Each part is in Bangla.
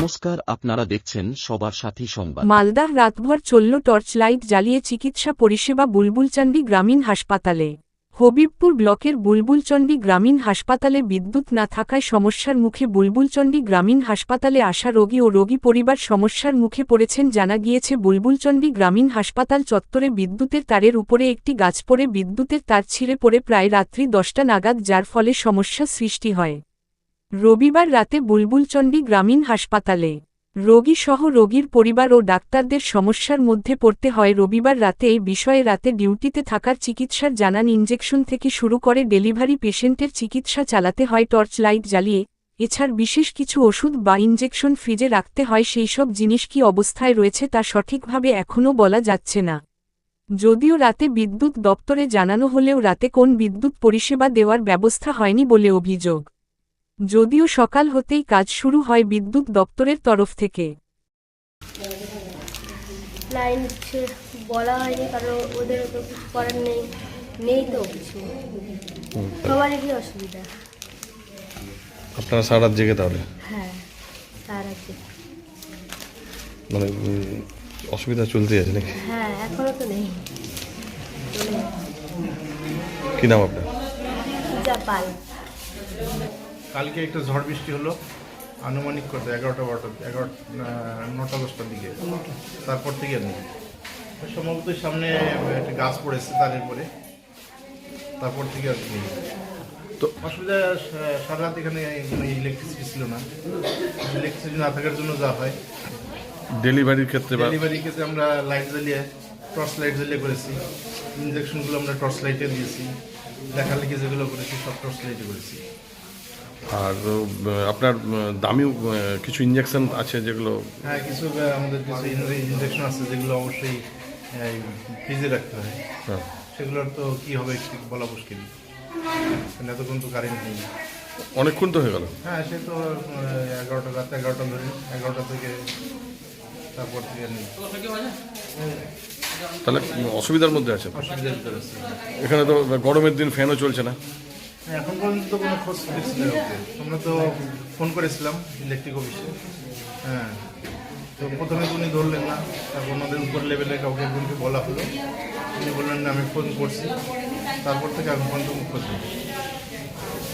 নমস্কার, আপনারা দেখছেন সবার সাথী সংবাদ। মালদাহ রাতভর চলল টর্চ লাইট জ্বালিয়ে চিকিৎসা পরিষেবা বুলবুলচন্ডী গ্রামীণ হাসপাতালে। হবিবপুর ব্লকের বুলবুলচন্ডী গ্রামীণ হাসপাতালে বিদ্যুৎ না থাকায় সমস্যার মুখে বুলবুলচন্ডী গ্রামীণ হাসপাতালে আসা রোগী ও রোগী পরিবার সমস্যার মুখে পড়েছেন জানা গিয়েছে বুলবুলচন্ডী গ্রামীণ হাসপাতাল চত্বরে বিদ্যুতের তারের উপরে একটি গাছ পড়ে বিদ্যুতের তার ছিঁড়ে পড়ে প্রায় রাত্রি দশটা নাগাদ, যার ফলে সমস্যা সৃষ্টি হয়। রবিবার রাতে বুলবুলচন্ডী গ্রামীণ হাসপাতালে রোগী সহ রোগীর পরিবার ও ডাক্তারদের সমস্যার মধ্যে পড়তে হয়। রবিবার রাতে এই বিষয়ে রাতে ডিউটিতে থাকার চিকিৎসার জানান ইঞ্জেকশন থেকে শুরু করে ডেলিভারি পেশেন্টের চিকিৎসা চালাতে হয়। টর্চ লাইট জ্বালিয়ে এছাড় বিশেষ কিছু ওষুধ বা ইঞ্জেকশন ফ্রিজে রাখতে হয়। সেই সব জিনিস কি অবস্থায় রয়েছে তা সঠিকভাবে এখনও বলা যাচ্ছে না। যদিও রাতে বিদ্যুৎ দপ্তরে জানানো হলেও রাতে কোন বিদ্যুৎ পরিষেবা দেওয়ার ব্যবস্থা হয়নি বলে অভিযোগ। যদিও সকাল হতেই কাজ শুরু হয় বিদ্যুৎ দপ্তরের তরফ থেকে। লাইন বলা হয়নি কারণ ওদের তো কিছু করার নেই নেই তো কিছু। সবারই অসুবিধা? আপনারা সারা জেগে তাহলে? হ্যাঁ মানে অসুবিধা চলতেই আছে নাকি? হ্যাঁ এখনও তো নেই। কী নাম আপনার? যা পাল। কালকে একটু ঝড় বৃষ্টি হলো আনুমানিক করতে এগারোটা বারোটা এগারো নটা দশটার দিকে। তারপর থেকে আর নেই। সম্ভবত সামনে একটা গাছ পড়েছে তার উপরে তারপর থেকে আর নেই। তো অসুবিধা সারা রাত এখানে ইলেকট্রিসিটি ছিল না। ইলেকট্রিসিটি না থাকার জন্য যা হয়। ডেলিভারির ক্ষেত্রে বা ডেলিভারি ক্ষেত্রে আমরা লাইট জ্বালিয়ে টর্চ লাইট জ্বালিয়ে করেছি। ইঞ্জেকশনগুলো আমরা টর্চ লাইটে দিয়েছি। লেখালেখি যেগুলো করেছি সব টর্চ লাইটে করেছি। আর আপনার উম, দামি কিছু ইঞ্জেকশন আছে যেগুলো? হ্যাঁ কিছু আমাদের কিছু ইঞ্জেকশন আছে যেগুলো অবশ্যই ফ্রিজে রাখতে হয়। হ্যাঁ। সেগুলোর তো কি হবে বলা মুশকিল। এতক্ষণ তো কারেন্ট নেই। অনেকক্ষণ তো হয়ে গেল? হ্যাঁ সে তো এগারোটা রাত এগারোটা ধরে এগারোটা থেকে তারপর থেকে নেই। তাহলে অসুবিধার মধ্যে আছে? এখানে তো গরমের দিন ফ্যানও চলছে না। এখন পর্যন্ত তো কোনো খোঁজ পেয়েছি না ওকে। আমরা তো ফোন করেছিলাম ইলেকট্রিক অফিসে হ্যাঁ। তো প্রথমে উনি ধরলেন না। তারপর ওনাদের উপর লেভেলে কাউকে একজনকে বলা হলো। উনি বললেন না আমি ফোন করছি। তারপর থেকে এখন পর্যন্ত খোঁজ নেই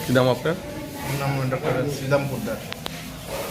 কী নাম আপনার? আমার নাম ডক্টর শ্রীদাম পোদ্দার।